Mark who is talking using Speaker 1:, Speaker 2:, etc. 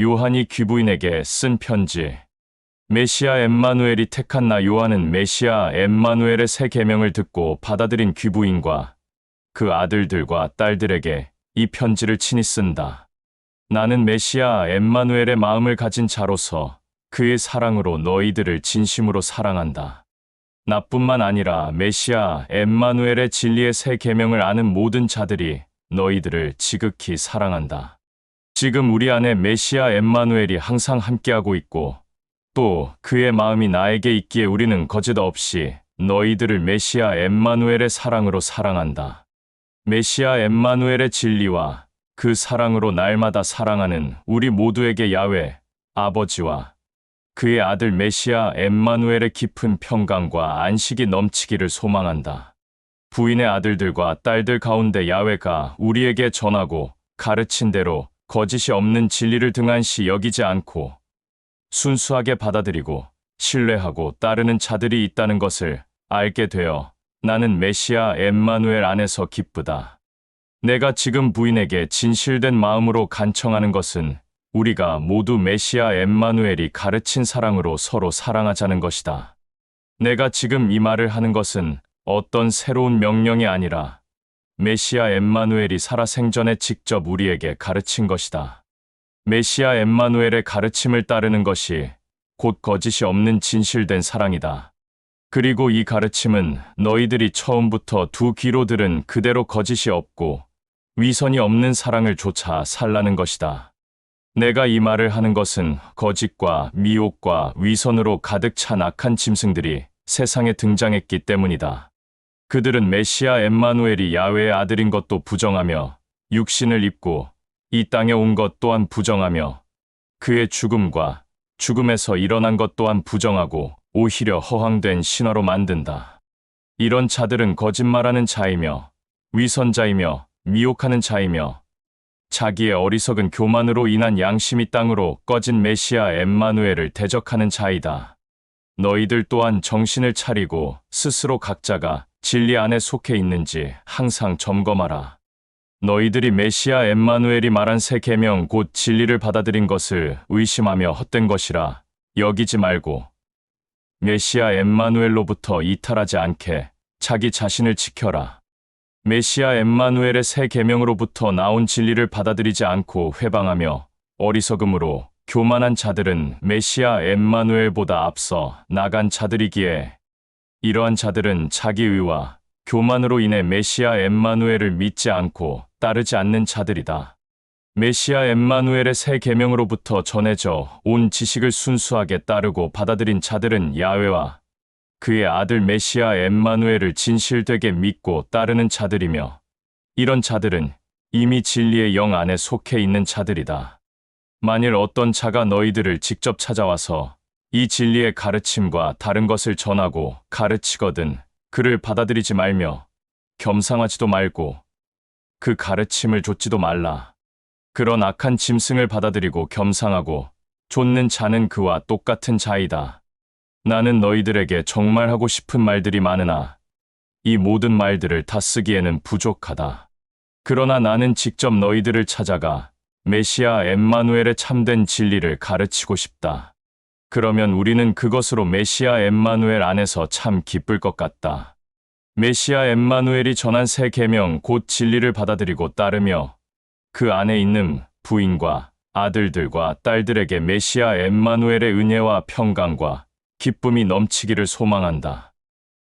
Speaker 1: 요한이 귀부인에게 쓴 편지. 메시아 엠마누엘이 택한 나 요한은 메시아 엠마누엘의 새 계명을 듣고 받아들인 귀부인과 그 아들들과 딸들에게 이 편지를 친히 쓴다. 나는 메시아 엠마누엘의 마음을 가진 자로서 그의 사랑으로 너희들을 진심으로 사랑한다. 나뿐만 아니라 메시아 엠마누엘의 진리의 새 계명을 아는 모든 자들이 너희들을 지극히 사랑한다. 지금 우리 안에 메시아 엠마누엘이 항상 함께하고 있고 또 그의 마음이 나에게 있기에 우리는 거짓 없이 너희들을 메시아 엠마누엘의 사랑으로 사랑한다. 메시아 엠마누엘의 진리와 그 사랑으로 날마다 사랑하는 우리 모두에게 야외 아버지와 그의 아들 메시아 엠마누엘의 깊은 평강과 안식이 넘치기를 소망한다. 부인의 아들들과 딸들 가운데 야외가 우리에게 전하고 가르친 대로 거짓이 없는 진리를 등한시 여기지 않고 순수하게 받아들이고 신뢰하고 따르는 자들이 있다는 것을 알게 되어 나는 메시아 엠마누엘 안에서 기쁘다. 내가 지금 부인에게 진실된 마음으로 간청하는 것은 우리가 모두 메시아 엠마누엘이 가르친 사랑으로 서로 사랑하자는 것이다. 내가 지금 이 말을 하는 것은 어떤 새로운 명령이 아니라 메시아 엠마누엘이 살아 생전에 직접 우리에게 가르친 것이다. 메시아 엠마누엘의 가르침을 따르는 것이 곧 거짓이 없는 진실된 사랑이다. 그리고 이 가르침은 너희들이 처음부터 두 귀로 들은 그대로 거짓이 없고 위선이 없는 사랑을 좇아 살라는 것이다. 내가 이 말을 하는 것은 거짓과 미혹과 위선으로 가득 찬 악한 짐승들이 세상에 등장했기 때문이다. 그들은 메시아 엠마누엘이 야훼의 아들인 것도 부정하며 육신을 입고 이 땅에 온 것 또한 부정하며 그의 죽음과 죽음에서 일어난 것 또한 부정하고 오히려 허황된 신화로 만든다. 이런 자들은 거짓말하는 자이며 위선자이며 미혹하는 자이며 자기의 어리석은 교만으로 인한 양심이 땅으로 꺼진 메시아 엠마누엘을 대적하는 자이다. 너희들 또한 정신을 차리고 스스로 각자가 진리 안에 속해 있는지 항상 점검하라. 너희들이 메시아 엠마누엘이 말한 새 계명 곧 진리를 받아들인 것을 의심하며 헛된 것이라 여기지 말고 메시아 엠마누엘로부터 이탈하지 않게 자기 자신을 지켜라. 메시아 엠마누엘의 새 계명으로부터 나온 진리를 받아들이지 않고 회방하며 어리석음으로 교만한 자들은 메시아 엠마누엘보다 앞서 나간 자들이기에 이러한 자들은 자기의와 교만으로 인해 메시아 엠마누엘을 믿지 않고 따르지 않는 자들이다. 메시아 엠마누엘의 새 계명으로부터 전해져 온 지식을 순수하게 따르고 받아들인 자들은 야훼와 그의 아들 메시아 엠마누엘을 진실되게 믿고 따르는 자들이며 이런 자들은 이미 진리의 영 안에 속해 있는 자들이다. 만일 어떤 자가 너희들을 직접 찾아와서 이 진리의 가르침과 다른 것을 전하고 가르치거든 그를 받아들이지 말며 겸상하지도 말고 그 가르침을 좇지도 말라. 그런 악한 짐승을 받아들이고 겸상하고 좇는 자는 그와 똑같은 자이다. 나는 너희들에게 정말 하고 싶은 말들이 많으나 이 모든 말들을 다 쓰기에는 부족하다. 그러나 나는 직접 너희들을 찾아가 메시아 엠마누엘의 참된 진리를 가르치고 싶다. 그러면 우리는 그것으로 메시아 엠마누엘 안에서 참 기쁠 것 같다. 메시아 엠마누엘이 전한 새 계명 곧 진리를 받아들이고 따르며 그 안에 있는 부인과 아들들과 딸들에게 메시아 엠마누엘의 은혜와 평강과 기쁨이 넘치기를 소망한다.